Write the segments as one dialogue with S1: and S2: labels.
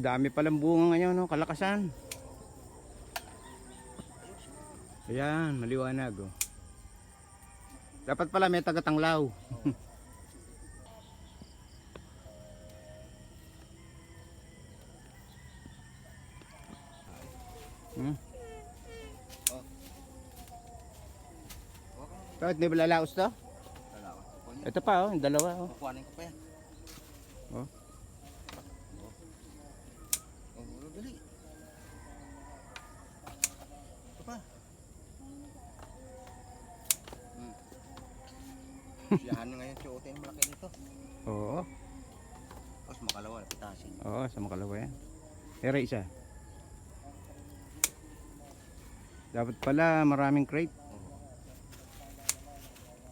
S1: Dami palang bunga ngayon, no? Kalakasan. Ayan, maliwanag, oh. Dapat pala may tagatanglaw. hmm? Bakit di ba lalaos to? Ito pa, oh, yung dalawa, oh.
S2: Kukuhanin ko pa yan.
S1: Oh,
S2: ulo dali. Ito pa. Hmm. Siyahan na ngayon suotin malaki nito.
S1: Oo,
S2: Tapos makalawa, pitasin.
S1: oo, sa makalawa yan. Pero isa. Dapat pala maraming crate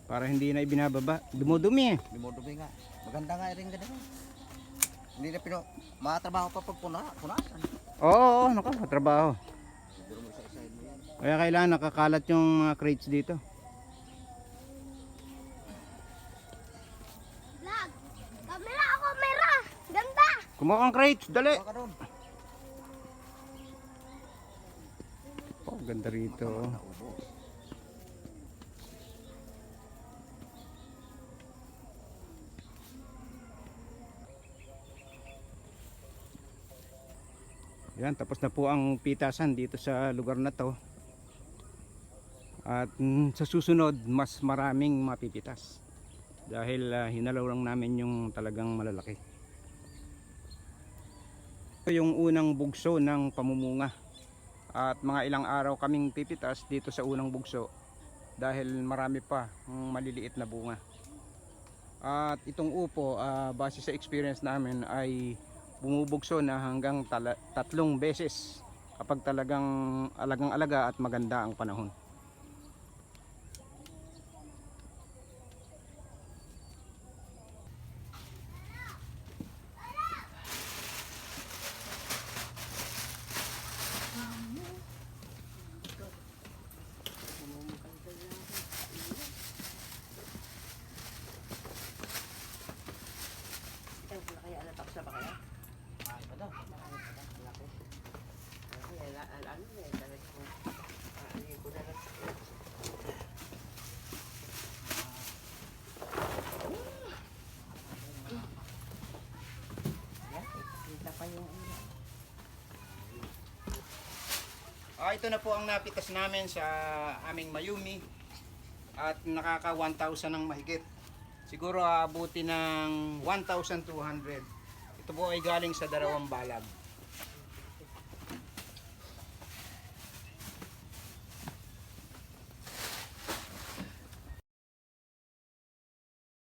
S1: para hindi na ibinababa. Dumudumi eh.
S2: Dumudumi nga. Maganda nga rin ganito. Hindi na pino, makatrabaho pa pag puna, punasan.
S1: Oo, oo, trabaho.
S2: Isa-isahin mo yan.
S1: Kaya kailangan nakakalat yung mga crates dito. Kumuha kang crates, dali! Oh, ganda rito. Yan, tapos na po ang pitasan dito sa lugar na to. At mm, sa susunod, mas maraming mapipitas. Dahil ah, hinalaw lang namin yung talagang malalaki. Ito yung unang bugso ng pamumunga. At mga ilang araw kaming pipitas dito sa unang bugso. Dahil marami pa ang maliliit na bunga. At itong upo, ah, base sa experience namin ay bumubugso na hanggang tatlong beses kapag talagang alagang alaga at maganda ang panahon. Ah, ito na po ang napitas namin sa aming Mayumi at nakaka 1,000 ng mahigit. Siguro aabuti ng 1,200. Ito po ay galing sa dalawang balag.